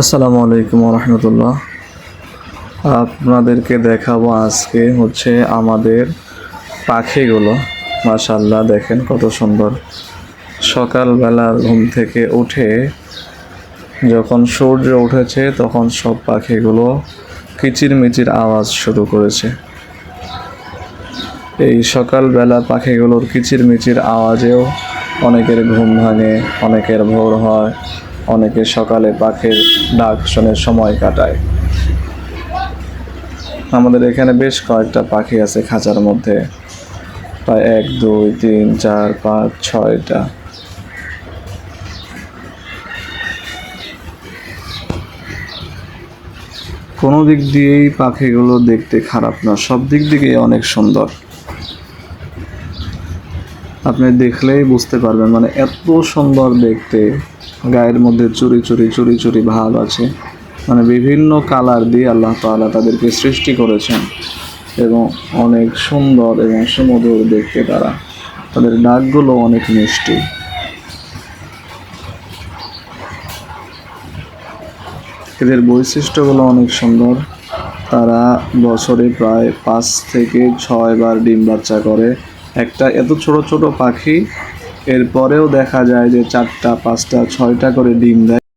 আসসালামু আলাইকুম রহমতুল্লাহ আপনাদেরকে দেখাবো আজকে হচ্ছে আমাদের পাখিগুলো। মাশাল্লাহ দেখেন কত সুন্দর। সকালবেলা ঘুম থেকে উঠে যখন সূর্য উঠেছে তখন সব পাখিগুলো কিচিরমিচির আওয়াজ শুরু করেছে। এই সকালবেলা পাখিগুলোর কিচিরমিচির আওয়াজেও অনেকের ঘুম ভাঙে, অনেকের ভোর হয়। অনেকে সকালে পাখির ডাক শুনে সময় কাটায়। আমাদের এখানে বেশ কয়েকটা পাখি আছে খাঁচার মধ্যে। প্রায় এক, দুই, তিন, চার, পাঁচ, ছয়টা। কোনো দিক দিয়েই পাখিগুলো দেখতে খারাপ না, সব দিক দিকেই অনেক সুন্দর। আপনি দেখলেই বুঝতে পারবেন মানে এত সুন্দর দেখতে। গায়ের মধ্যে চুরি চুরি চুরি চুরি ভাব আছে। মানে বিভিন্ন কালার দিয়ে আল্লাহ তাআলা তাদেরকে সৃষ্টি করেছেন এবং অনেক সুন্দর এবং সুমধুর দেখতে তারা। তাদের ডাকগুলো অনেক মিষ্টি। এদের বৈশিষ্ট্যগুলো অনেক সুন্দর। তারা বছরে প্রায় পাঁচ থেকে ছয় বার ডিম বাচ্চা করে। একটা এত ছোট ছোট পাখি, এরপরেও দেখা যায় যে চারটা, পাঁচটা, ছয়টা করে ডিম দেয়।